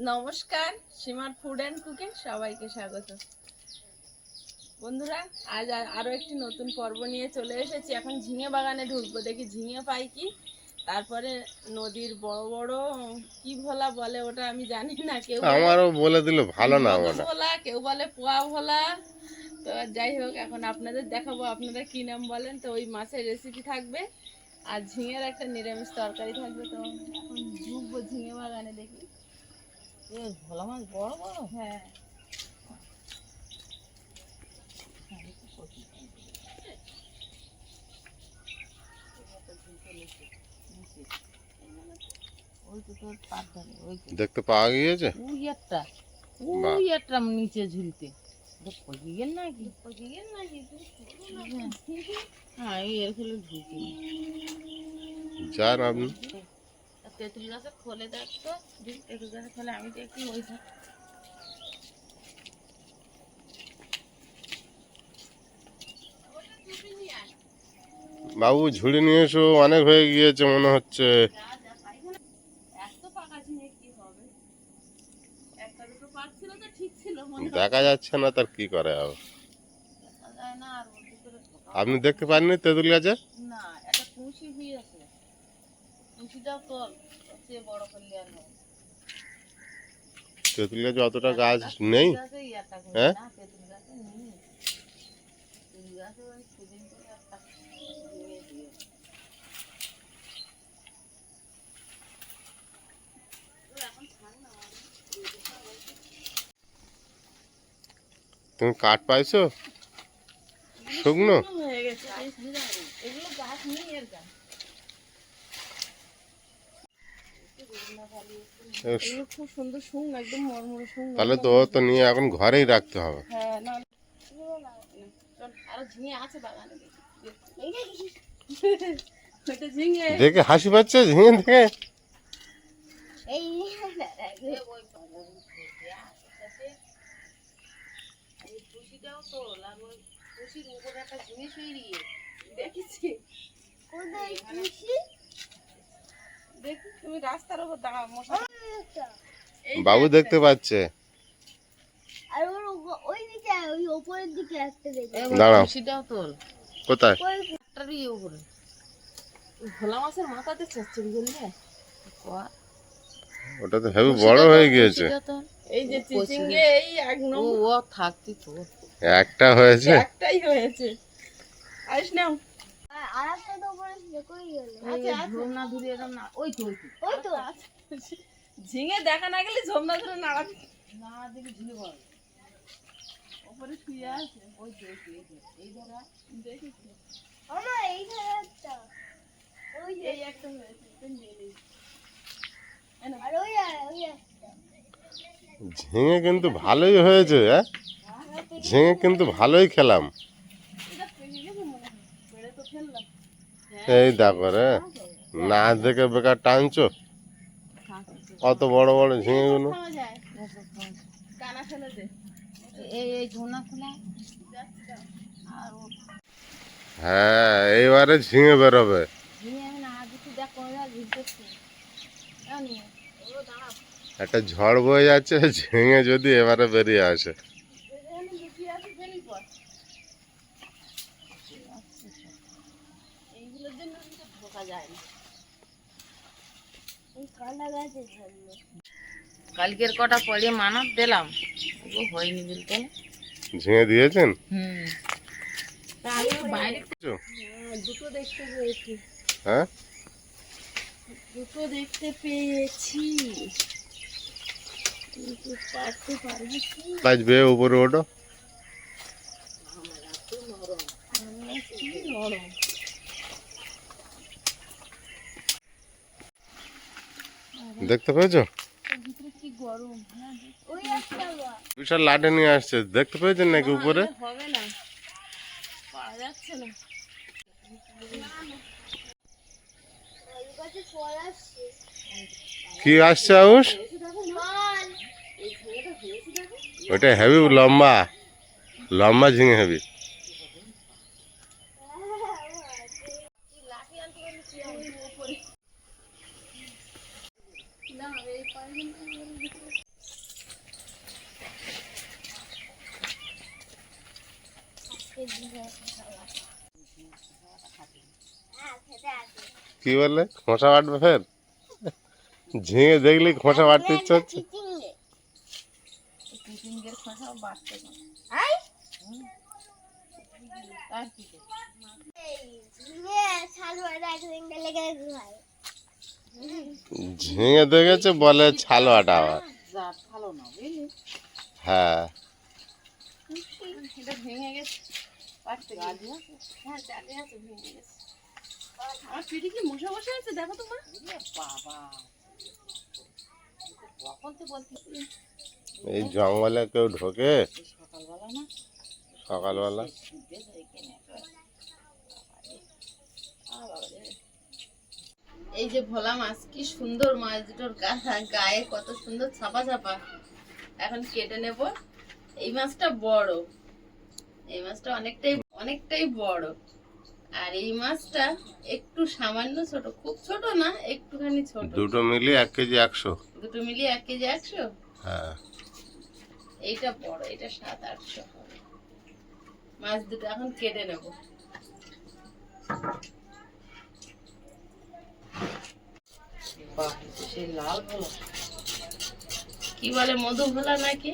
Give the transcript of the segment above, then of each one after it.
নমস্কার সীমার food and cooking সবাইকে স্বাগত। বন্ধুরা আজ আর- আরও একটি নতুন পর্ব নিয়ে চলে এসেছি। এখন ঝিঙে বাগানে ঢুকবো। দেখি ঝিঙে পাই কি? তারপরে নদীর বড় বড় কি ভোলা বলে ওটা আমি জানি না কেউ বলে আমারও বলে দিল ভালো না ভোলা কেউ বলে পোয়া ভোলা। তো যাই হোক এখন আপনাদের দেখাবো আপনারা কি নাম বলেন। তো ওই মাছের রেসিপি থাকবে। আর ঝিঙের একটা নিরামিষ তরকারি থাকবে। তো এখন ঢুকবো ঝিঙে বাগানে দেখি। ভোলা মাছ বড় বড় হ্যাঁ ওই তো তোর পাত ধরে ওই তো দেখতে পাওয়া গিয়েছে ওই একটা বাহ। ওই একটা নিচে ঝুলতে পকি গেল নাকি হ্যাঁ এই এর ফলে ঢুকি যান আপনি তেঁতুল গাছে খোলে দেখতো তেঁতুল গাছে খোলে আমি দেখি ওই বাবু ঝুড়ি নিয়ে এসো অনেক হয়ে গিয়েছে মনে হচ্ছে। এত পাকা ঝিঙে কি হবে? একটা দুটো পাচ্ছিল তো ঠিক ছিল। দেখা যাচ্ছে না তার কি করে হবে। আপনি দেখতে পাননি তেঁতুল গাছে না একটা কুশি হয়েছে। কুশিটাও তোল সে বড় করলে আর হবে তেঁতুল গাছে অতটা গাছ নেই। হ্যাঁ? তুমি কাঠ পাইছো? শুকনো? হয়ে গেছে এগুলো গাছ নেই এর গাছ এগুলো খুব সুন্দর শুং একদম মরমরে শুং তাহলে তো তো নিয়ে এখন ঘরেই রাখতে হবে হ্যাঁ না চল ঝিঙে আছে বাগানে দেখি। হাসি পাচ্ছে ঝিঙে দেখে দেখেছি দেখি তুমি রাস্তার উপর দাঁড়াও মশা। বাবু দেখতে পাচ্ছে। আর ওই দিকে ওই ওপরের দিকে একটা দেখবে দাঁড়াও। কুশিটাও তোল। কোথায়? একটারই উপরে। ভোলা মাছের মাথাতে ওটা তো হেবি বড় হয়ে গিয়েছে। এই যে চিচিঙ্গে এই এক ও নম্বর। ও থাকতি তো একটা হয়েছে? একটাই হয়েছে। আইস নাও। আর আর তো ওপরে ছিল, কই গেল ঝোমনা ধরে এরম না ওই তো ওই তো। ঝিঙে দেখা না গেলে ঝোমনা ধরে নাড়াবি না দেখি ঝুলে বল। ওপরে শুয়ে আছে। ওই তো ওই তো এই ধরা দেখেছি। আমার এইখানে একটা। ওই যে এই একটা হয়েছে। আর ওই ওই ঝিঙে কিন্তু ভালোই হয়েছে হ্যাঁ ঝিঙে কিন্তু ভালোই খেলাম এটা পেকে গেছে মনে হয় পেড়ে তো ফেললাম এই দেখো রে না দেখে বেকার টানছো? অত বড় বড় ঝিঙেগুলো? হ্যাঁ এইবারে ঝিঙে বেরোবে। একটা ঝড় বয়ে যাচ্ছে, ঝিঙে যদি এবারে বেরিয়ে আসে এখানে লুকিয়ে আছে ফেরি পর এইগুলোর জন্য কিন্তু ঢোকা যায় না ওই কানা গাছে ধরলো কালকের কটা পরে মানত দিলাম। হয়নি বলতে। ঝিঙে দিয়েছেন? হুম। বাইরে হ্যাঁ, দুটো দেখতে পেয়েছি। হ্যাঁ? দুটো দেখতে পেয়েছি। পারবি কি? কাজ বেয়ে উপরে ওঠো। কি নরম। দেখতে পেয়েছ? বিশাল লাঠি নিয়ে আসছে। দেখতে পেয়েছেন নাকি উপরে? হবে না। পাওয়া যাচ্ছে না। ওই গাছে ফল আসছে কি আসছে আউস ওটা হেভি লম্বা। লম্বা ঝিঙে হেভি কি বলে খোসা বাটবে ফের? ঝিঙে দেখলি খোসা বাটতে ইচ্ছে হচ্ছে? ঝিঙে দেখেছে বলে ছাল বাটা আবার হ্যাঁ। ভেঙে গেছে। আমার পিঠে কি মশা বসে আছে? দেখো তো মা। বাবা। কখন তো এই জঙ্গলে কেউ ঢোকে? সকালবেলা না? এই যে ভোলা মাছ কি সুন্দর মাছ দুটোর গা- গায়ে কত সুন্দর ছাপা ছাপা। এখন কেটে নেব। এই মাছটা বড়। এই মাছটা অনেকটাই অনেকটাই বড়। আর এই মাছটা একটু সামান্য ছোট খুব ছোট না একটুখানি ছোট। দুটো মিলিয়ে এক কেজি একশো। দুটো মিলিয়ে এক কেজি একশো? হ্যাঁ। এইটা বড় এটা সাত আটশো মাছ দুটো এখন কেটে নেব। সেই লাল ভালো কি বলে মধু ভোলা নাকি?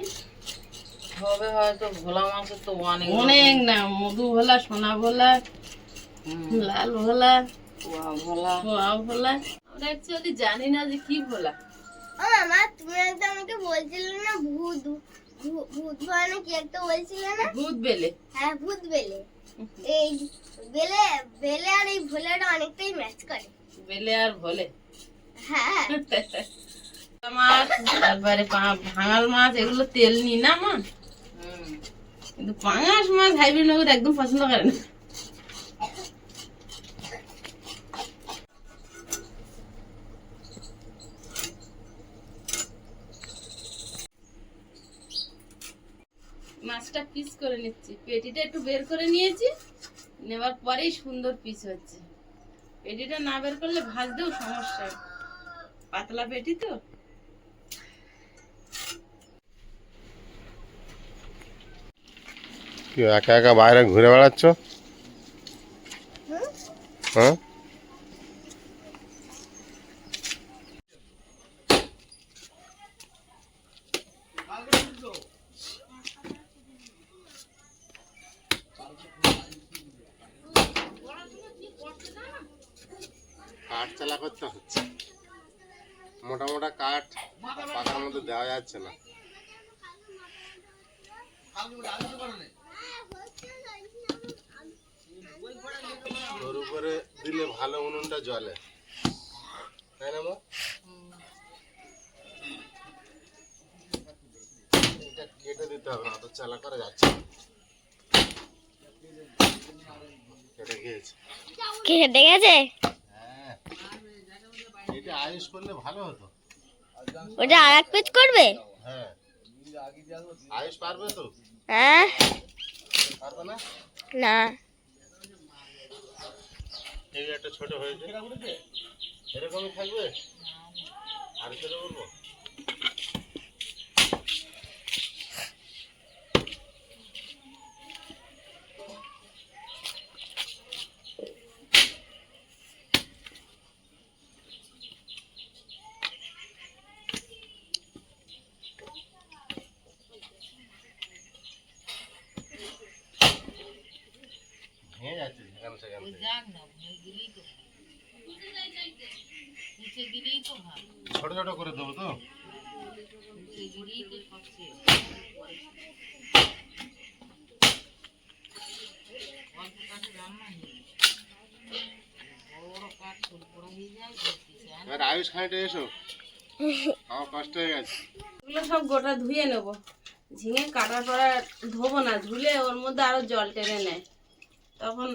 হবে হয়তো ভোলা মাছের তো অনেক অনেক না মধু ভোলা সোনা ভোলা লাল ভোলা। ভোলা। ভোলা। আমরা অ্যাকচুয়ালি জানি না যে কি ভোলা। ও মামা তুমি একটা আমাকে বলছিলে না ভূত ভূত ভয় কি একটা বলছিলে না? ভূত বেলে। হ্যাঁ ভূত বেলে। এই বেলে বেলে আর এই ভোলাটা অনেকটাই ম্যাচ করে। বেলে আর ভোলে। হ্যাঁ। মাছ তারপরে ভাঙাল মাছ এগুলো তেল নি না মা। হুম। কিন্তু পাঙাশ মাছ হাইব্রিড নগর একদম পছন্দ করে না। মাছটা পিস করে নিচ্ছি। পেটিটা একটু বের করে নিয়েছি নেওয়ার পরেই সুন্দর পিস হচ্ছে। পেটিটা না বের করলে ভাজতেও সমস্যা পাতলা পেটি তো। একা একা বাইরে ঘুরে বেড়াচ্ছ? হ্যাঁ কাঠ চালা করতে হচ্ছে মোটা মোটা কাঠ পাকার মধ্যে দেওয়া যাচ্ছে না। উপরে দিলে ভালো উনুনটা জ্বলে। তাই না কেটে দিতে হবে না, তো চালা করা যাচ্ছে কেটে গিয়েছে। কেটে গেছে? এটা আয়ুষ করলে ভালো হতো। ওটা আর এক পেজ করবে? হ্যাঁ। আয়ুষ পারবে তো? হ্যাঁ। পারবে না? না। এই একটা ছোট হয়েছে। এরকমই থাকবে? আর ছোট বলব ভেঙে যাচ্ছে ছোট ছোট করে দেবো তো? আয়ুষ এসো। আমার কষ্ট হয়ে গেছে। এগুলো সব গোটা ধুয়ে নেব। ঝিঙে কাটার পর ধোবো না, ধুলে ওর মধ্যে আরও জল টেনে নেয়। তখন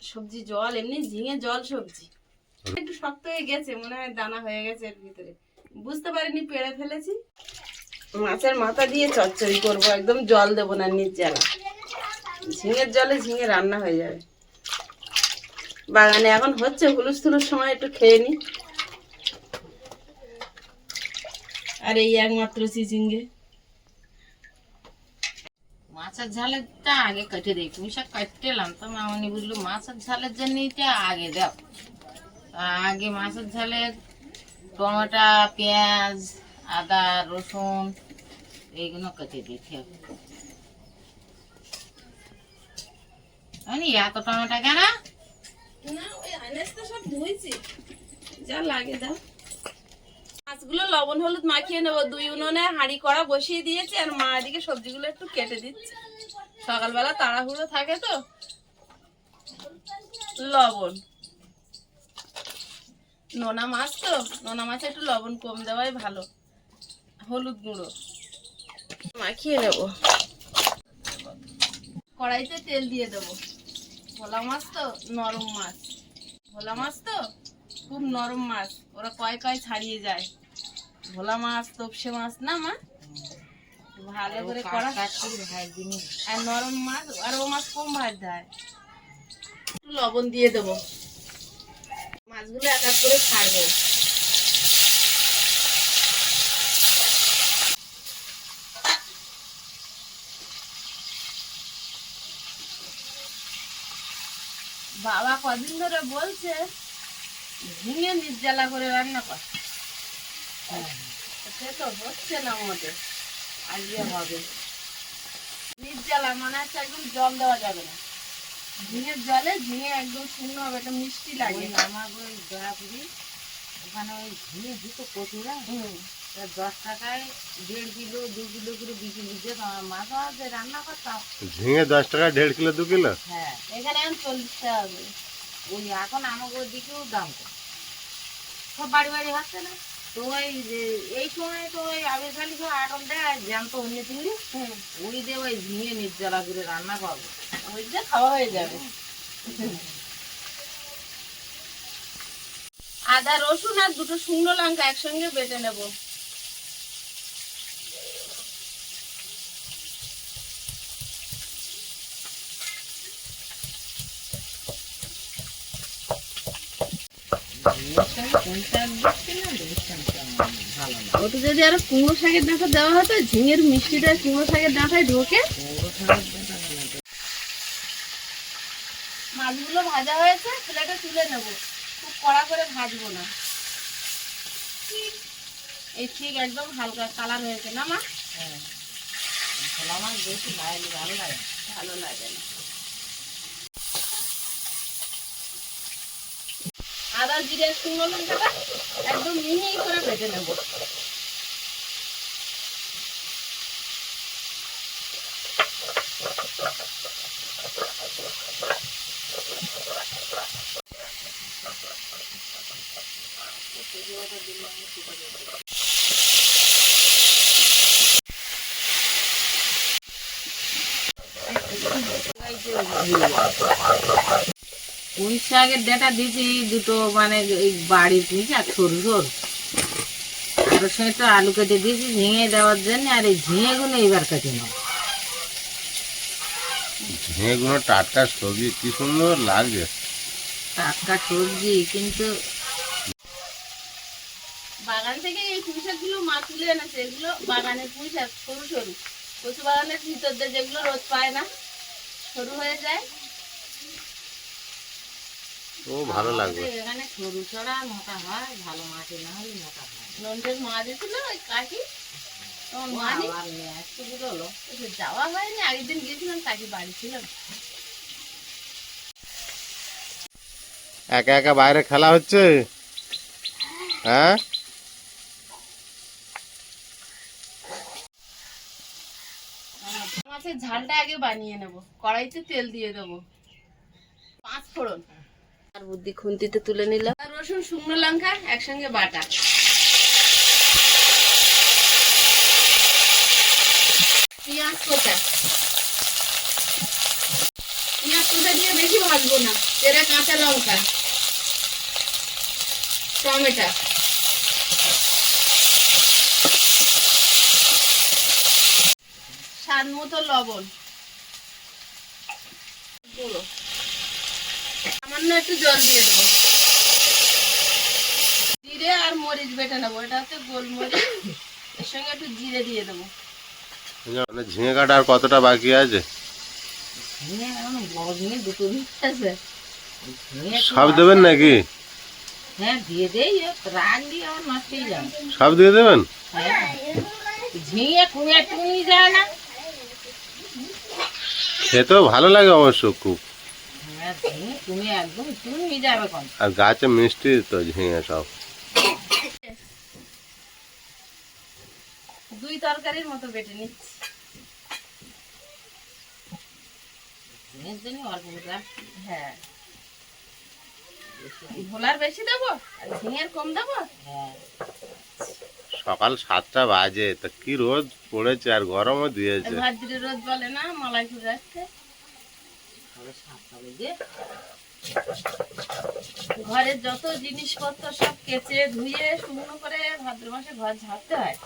সবজি, জল, এমনি ঝিঙে, জল, সবজি। একটু শক্ত হয়ে গেছে, মনে হয় দানা হয়ে গেছে এর ভিতরে। বুঝতে পারিনি পেড়ে ফেলেছি। মাছের মাথা দিয়ে চচ্চড়ি করব, একদম জল দেবো না, নিচ জ্বালা। ঝিঙের জলে ঝিঙে রান্না হয়ে যাবে। বাগানে এখন হচ্ছে, হুলুস থুলুস সময় একটু খেয়ে নি। আর এই একমাত্র চিচিঙ্গে মাছের ঝালেরটা আগে কেটে দিই। পুঁই কাটতে এলাম। তো মামনি বুঝলো, মাছের ঝালের জন্য আগে দাও। আগে মাছের ঝালে টমেটো, পেঁয়াজ, আদা, রসুন এইগুলো কেটে দিতে হবে জানি এত টমেটো কেন? না, ওই আনাজটা সব ধুইছি। যা লাগে দাও। মাছগুলো লবণ হলুদ মাখিয়ে নেব। দুই উনুনে হাঁড়ি কড়া বসিয়ে দিয়েছি আর মা এদিকে সবজিগুলো একটু কেটে দিচ্ছে। সকালবেলা তাড়াহুড়ো থাকে তো। লবণ। নোনা মাছ তো, নোনা মাছে একটু লবণ কম দেওয়াই ভালো। হলুদ গুঁড়ো। মাখিয়ে নেব। কড়াইতে তেল দিয়ে দেবো। ভোলা মাছ তো, নরম মাছ। ভোলা মাছ তো? খুব নরম মাছ। ওরা কয় কয় ছাড়িয়ে যায়। ভোলা মাছ তপসে মাছ না মা? ভালো করে আর নরম মাছ আর ও মাছ কম ভাজতে হয় একটু লবণ দিয়ে দেবো। মাছগুলো এক এক করে ছাড়বো। বাবা কদিন ধরে বলছে ঝিঙে নির্জ্বালা করে রান্না কর। সে তো হচ্ছে না আমাদের। আজকে হবে। নির্জ্বালা মানে হচ্ছে একদম জল দেওয়া যাবে না। ঝিঙের জলে ঝিঙে একদম শূন্য হবে এটা মিষ্টি লাগে। আমার ওই ওখানে ওই ঝিঙে দিত কচুরা। হুম। তা দশ টাকায় দেড় কিলো দু কিলো করে বিক্রি দিতে আমার মাছ যে রান্না করতাম। ঝিঙে দশ টাকা দেড় কিলো দু কিলো? হ্যাঁ। এখানে এখন চল্লিশ টাকা হবে ওই এখন আমাদের দিকেও দাম কম। সব বাড়ি বাড়ি হচ্ছে না? তো ওই যে এই সময় তো ওই আবেশ আলি সব আটন দেয় জ্যান্ত অন্য চিংড়ি। হুম ওই দিয়ে ওই ঝিঙে নির্জলা করে রান্না করব। ওই যে খাওয়া হয়ে যাবে। আদা রসুন আর দুটো শুকনো লঙ্কা একসঙ্গে বেটে নেব। ওটা যদি আরও কুমড়ো শাকের ডাঁটা দেওয়া হতো ঝিঙের মিষ্টিটা কুমড়ো শাকের ডাঁটায় ঢোকে। মাছগুলো ভাজা হয়েছে প্লেটে তুলে নেব। খুব কড়া করে ভাজবো না। এই ঠিক একদম হালকা কালার হয়েছে না মা? হ্যাঁ। মাছ বেশি ভালো ভালো লাগে ভালো লাগে না। আদা জিরে শুকনো লঙ্কাটা একদম মিহি করে ভেজে নেব পুঁই শাকের ডেটা দিয়েছি দুটো মানে এই বাড়ির পুঁই শাক সরু সরু। আর ওর সঙ্গে তো আলু কেটে দিয়েছি ঝিঙে দেওয়ার জন্য আর এই ঝিঙেগুলো এবার কেটে নেব। ঝিঙেগুলো টাটকা সবজি কি সুন্দর লাগছে। টাটকা সবজি কিন্তু বাগান থেকে এই পুঁই শাকগুলো মা তুলে এনেছে এগুলো বাগানের পুঁই শাক সরু সরু। কচু বাগানের ভিতর দিয়ে যেগুলো রোদ পায় না সরু হয়ে যায়। ও ভালো লাগবে এখানে সরু ছড়া মোটা হয় ভালো মাটি না হলে মোটা হয় নন্দের মা দিয়েছিল ওই কাকি। তোমার মা নিয়ে আসতে বেরোলো যাওয়া হয়নি আগের দিন গিয়েছিলাম কাকি বাড়ি ছিল। একা একা বাইরে খেলা হচ্ছে? হ্যাঁ? মাছের ঝালটা আগে বানিয়ে নেব। কড়াইতে তেল দিয়ে দেবো। পাঁচ ফোড়ন। আর বুদ্ধি খুন্তিতে তুলে নিলাম। আর রসুন, শুকনো লঙ্কা, একসঙ্গে বাটা। পেঁয়াজ কোটা কাঁচা লঙ্কা। টমেটো। স্বাদ লবণ। সামান্য একটু জল দিয়ে দেবো। জিরে আর মরিচ বেটে নেব। এটা হচ্ছে গোলমরিচ। এর সঙ্গে একটু জিরে দিয়ে দেবো। ঝিঙে কাটা আর কতটা বাকি আছে? সব দেবেন নাকি? হ্যাঁ দিয়ে দেই রাগ দিয়ে আমার নষ্ট যাবে। সব দিয়ে দেবেন? হ্যাঁ ঝিঙে কুমিয়ে টুমি যায় না। খেতেও ভালো লাগে অবশ্য খুব। একদম টুমি যাবে কোন আর গাছে মিষ্টি তো ঝিঙে সব। দুই তরকারির মতো বেটে নিচ্ছি। ঝিঙের জন্য অল্প হ্যাঁ। ভোলার বেশি দেবো আর ঝিঙের কম দেবো? হ্যাঁ। সকাল সাতটা বাজে তা কি রোদ পড়েছে আর গরমও দিয়েছে। রোদ বলে না মালাই মালাইপুর বেজে ঘরের যত জিনিসপত্র সব কেচে ধুয়ে শুকনো করে ভাদ্র মাসে ঘর ঝাড়তে হয়।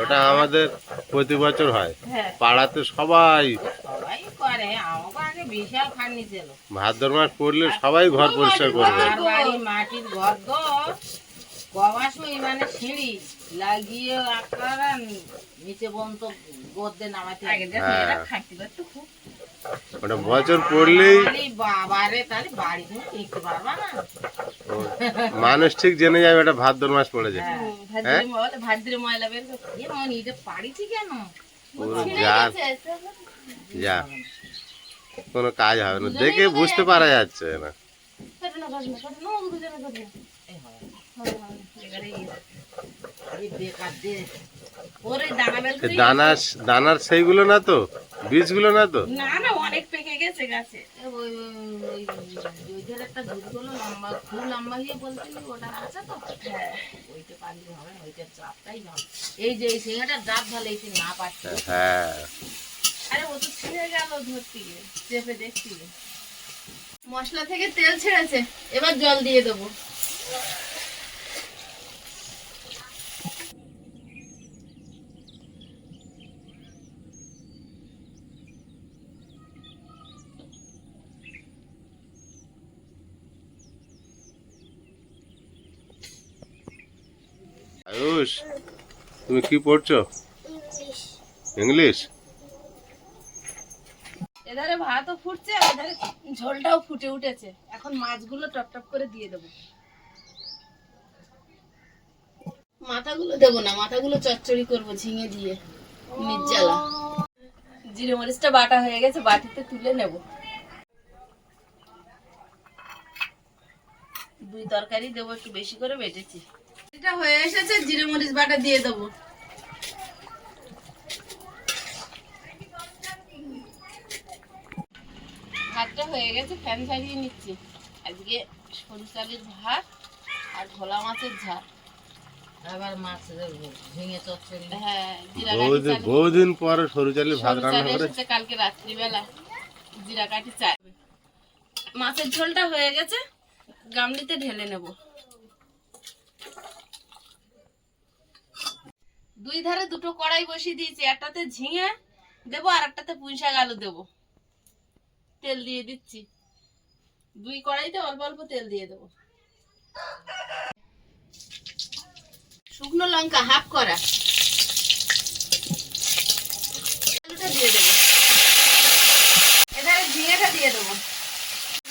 ওটা আমাদের প্রতি বছর হয়। হ্যাঁ। পাড়াতে সবাই সবাই করে আমাকে আগে বিশাল খাটনি ছিল ভাদ্র মাস পড়লে সবাই ঘর পরিষ্কার করবে বাড়ি মাটির ঘর তো মানে সিঁড়ি লাগিয়ে আপনারা নিচে পর্যন্ত গদ্দে নামাতে আগে দেখ হ্যাঁ। খুব। ওটা বছর পড়লেই মানুষ ঠিক জেনে যাবে এটা ভাদ্র মাস পড়েছে। হ্যাঁ মন কেন? পুরো যা। কোনো কাজ হবে না। দেখে বুঝতে পারা যাচ্ছে না। হয়। হয়, হয়, দানার সেইগুলো না তো? বীজগুলো না তো? না না অনেক পেকে গেছে গাছে। ওই ওই একটা দুধগুলো লম্বা খুব লম্বা হয়ে বলছিলি ওটা আছে তো। হ্যাঁ। ওইটা পারলে হবে না ওইটার চাপটাই ভালো এই যে এই সিঙ্গাটার ডাব ভালো এই যে না পাচ্ছি হ্যাঁ। আরে ও তো ছিঁড়ে গেল ধরতে গিয়ে চেপে দেখতে মশলা থেকে তেল ছেড়েছে এবার জল দিয়ে দেবো। আয়ুষ তুমি কি পড়ছো? ইংলিশ। ইংলিশ? এধারে ভাতও ফুটছে আর এধারে ঝোলটাও ফুটে উঠেছে। এখন মাছগুলো টপ টপ করে দিয়ে দেবো। মাথাগুলো দেবো না মাথাগুলো চচ্চড়ি করব ঝিঙে দিয়ে নির্জালা জিরে মরিচটা বাটা হয়ে গেছে বাটিতে তুলে নেব। দুই তরকারি দেবো একটু বেশি করে বেটেছি। এটা হয়ে এসেছে জিরে মরিচ বাটা দিয়ে দেবো। ভাতটা হয়ে গেছে ফ্যান ছাড়িয়ে নিচ্ছি। আজকে সরু চালের ভাত আর ভোলা মাছের ঝাল। আবার মাছ ভেঙে চচ্চড়ি। হ্যাঁ জিরা কাঠি বহুদিন পরে সরু চালের ভাত রান্না চাল কালকে রাত্রিবেলা জিরা চাল। মাছের ঝোলটা হয়ে গেছে গামলিতে ঢেলে নেব। দুই ধারে দুটো কড়াই বসিয়ে দিয়েছি, একটাতে ঝিঙে দেবো আর একটাতে পুঁই শাক আলু দেবো। তেল দিয়ে দিচ্ছি। দুই কড়াইতে অল্প অল্প তেল দিয়ে দেবো। শুকনো লঙ্কা হাফ করা আলুটা দিয়ে দেবো। এধারে ঝিঙেটা দিয়ে দেবো।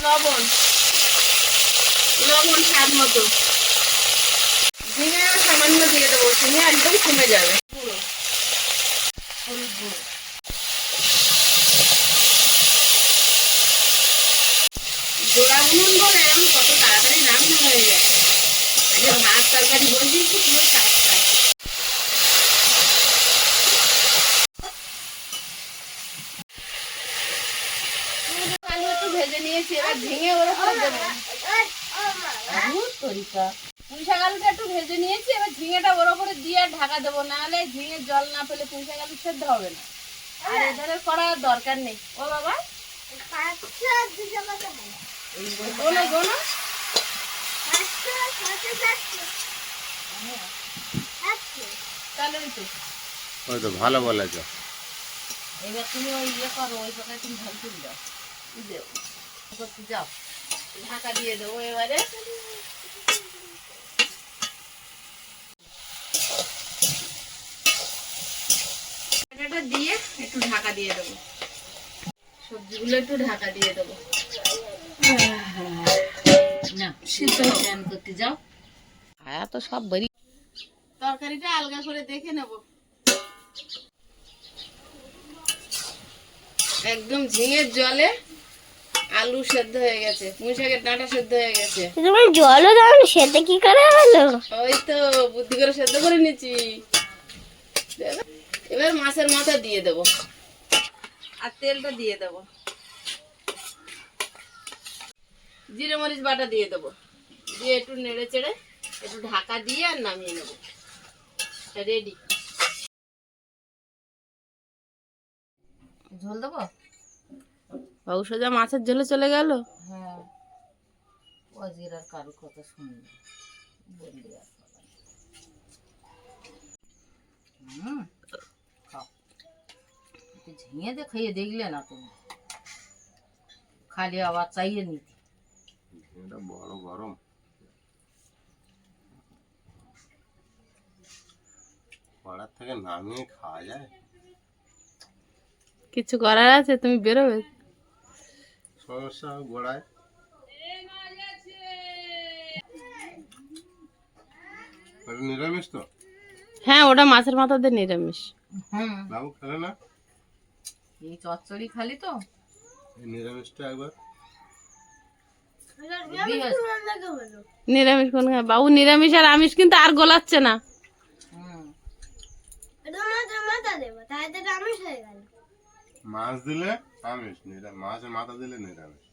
লবণ। লবণ স্বাদ মতো। ঝিঙে সামান্য দিয়ে দেবো ঝিঙে একদম কমে যাবে হলুদ গুঁড়ো জোড়া উনুন বলে কত তাড়াতাড়ি রান্না হয়ে যায় আগে ভাত তরকারি বসিয়েছি পুরো টাটকা আলু একটু ভেজে নিয়েছি এবার ঝিঙে ওর উপরে দেবো তরিকা পুঁই আলুটা একটু ভেজে নিয়েছি এবার ঝিঙেটা ওর উপরে দিয়ে আর ঢাকা দেবো নাহলে ঝিঙে জল না পেলে পুঁই শাক আলু সেদ্ধ হবে না। আর এধারে করার দরকার নেই। ও বাবা। গোনো গোনো ওই তো। ভালো বলেছ। এবার তুমি ওই ইয়ে করো ওই পাকায় তুমি ঝাল তুলে দাও। যাও। ঢাকা দিয়ে দেবো এবারে এটা দিয়ে একটু ঢাকা দিয়ে দেবো। সবজিগুলো একটু ঢাকা দিয়ে দেবো। না সিদ্ধ হোক। করতে যাও। আয়া তো সব বাড়ি। তরকারিটা আলগা করে দেখে নেব। একদম ঝিঙের জলে আলু সেদ্ধ হয়ে গেছে পুঁই শাকের ডাঁটা সেদ্ধ হয়ে গেছে। তোমার জলও দাও সেটা কি করে হলো? ওই তো বুদ্ধি করে সেদ্ধ করে নিচ্ছি। এবার মাছের মাথা দিয়ে দেবো। আর তেলটা দিয়ে দেবো। জিরে মরিচ বাটা দিয়ে দেবো। দিয়ে একটু নেড়ে চেড়ে একটু ঢাকা দিয়ে আর নামিয়ে নেব। রেডি ঝোল দেবো? বাবু সোজা মাছের ঝোলে চলে গেল? হ্যাঁ। অজির আর কারোর কথা আর হুম। একটু ঝিঙে দিয়ে দেখলে না তুমি খালি আবার চাইয়ে নিতে। বড় গরম। কড়ার থেকে নামিয়ে খাওয়া যায়। কিছু করার আছে? তুমি বেরোবে? সমস্যা গোড়ায়। নিরামিষ তো? হ্যাঁ ওটা মাছের মাথা দিয়ে নিরামিষ। হুম। বাবু খেলে না? এই চচ্চড়ি খালি তো। নিরামিষটা একবার। নিরামিষ কোন খায়? বাবু নিরামিষ আর আমিষ কিন্তু আর গোলাচ্ছে না। মাছ দিলে আমিষ মাছের মাথা দিলে নিরামিষ।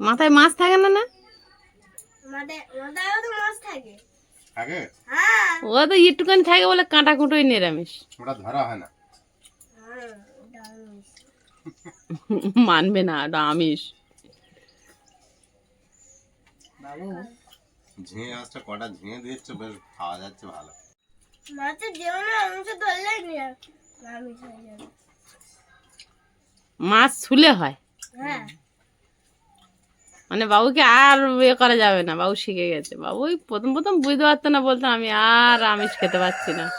মাথায় মাছ থাকে না না? মাথায় তো মাছ থাকে। থাকে? হ্যাঁ। ও তো একটুখানি থাকে বলে কাঁটা কুটোই নিরামিষ। ওটা ধরা হয় না। হ্যাঁ। মানবে না ওটা আমিষ। বাবু? ঝিঙে গাছটা কটা ঝিঙে দিয়েছে? বেশ খাওয়া যাচ্ছে ভালো। মাছের ধরলেই আমিষ হয়ে যাবে। মাছ ছুলে হয়। হ্যাঁ। মানে বাবুকে আর ইয়ে করা যাবে না বাবু শিখে গেছে। বাবু ওই প্রথম প্রথম বুঝতে পারতো না বলতো আমি আর আমিষ খেতে পারছি না।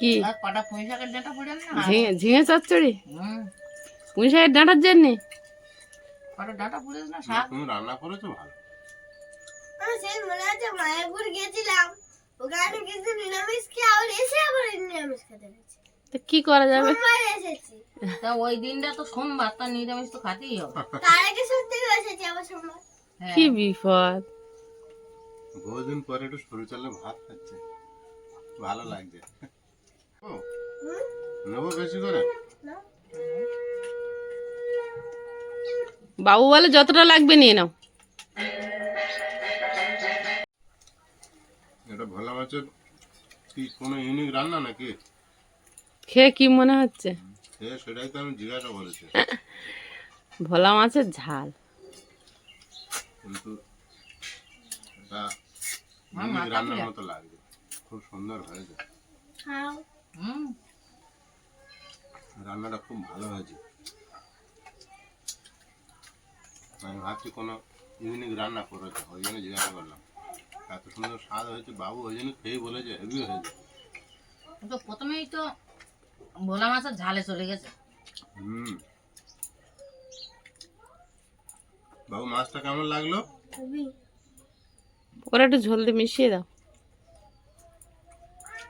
কি? ঝিঙে চচ্চড়ি? হুম। পুঁই শাকের ডাঁটার জন্যে? মনে কি করা যাবে? তা ওই দিনটা তো সোমবার তা নিরামিষ তো খাতেই হবে। তার আগে সত্যি এসেছি আবার সোমবার। হ্যাঁ। কি বিপদ? বহুদিন পরে একটু সরু চালে ভাত খাচ্ছে। ভালো লাগছে? নেব বেশি করে। বাবু বলে যতটা লাগবে নিয়ে নাও। এটা ভোলা মাছের কি কোনো ইউনিক রান্না নাকি? খেয়ে কি মনে হচ্ছে? সে সেটাই তো আমি জিজ্ঞাসা করেছি। ভোলা মাছের ঝাল। কিন্তু এটা রান্নার মতো লাগছে খুব সুন্দর হয়েছে। খাও। রান্নাটা খুব ভালো হয়েছে। আমি ভাবছি কোনো ইউনিক রান্না করেছে ওই জন্য জিজ্ঞাসা করলাম। এত সুন্দর স্বাদ হয়েছে বাবু ওই জন্য খেয়ে বলেছে হেভি হয়েছে। তো প্রথমেই তো ভোলা মাছের ঝালে চলে গেছে। হুম। বাবু মাছটা কেমন লাগল? ওরা একটু ঝোল দিয়ে মিশিয়ে দাও।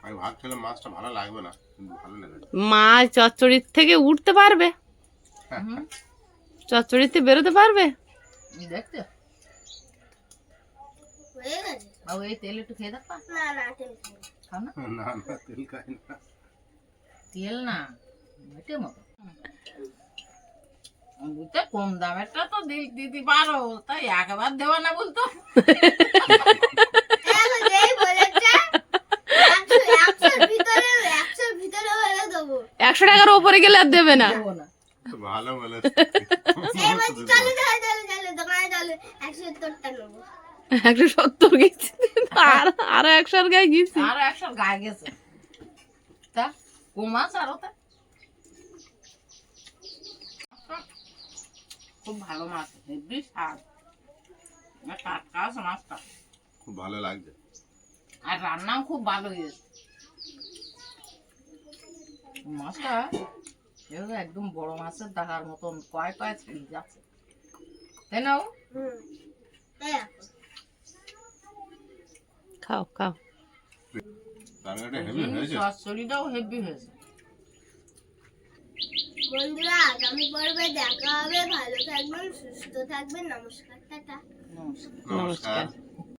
আমি ভাবছিলাম মাছটা ভালো লাগবে না ভালো লেগেছে। মাছ চচ্চড়ির থেকে উঠতে পারবে? চচ্চড়িতে বেরোতে পারবে? দেখতে? হয়ে এই তেল একটু খেয়ে না না তেল না। খাও না? না না তেল খাই না। তেল না মেটে মতো। বুঝতে কম দামেরটা তো দিতে পারো তাই একবার দেওয়া না বলতো এখন যেই বলেছে, একশো- একশোর ভিতরে একশোর ভিতরে হলে দেবো একশো টাকার ওপরে গেলে আর দেবে না। ভালো একশো সত্তর গেছি। আর আরও একশোর গায়ে গেছি। আরও একশো গায়ে গেছে। তা কম আরও তা? খুব ভালো মাছ হেভি স্বাদ। টাটকা আছে মাছটা। খুব ভালো লাগছে। আর রান্নাও খুব ভালো হয়েছে। মাছটা একদম বড় মাছের দেখার মতন কয় কয় যাচ্ছে। তাই না খাও খাও। হয়েছে? চচ্চড়িটাও হেভি হয়েছে। বন্ধুরা আগামী পর্বে দেখা হবে। ভালো থাকবেন সুস্থ থাকবেন। নমস্কার টাটা। নমস্কার। নমস্কার।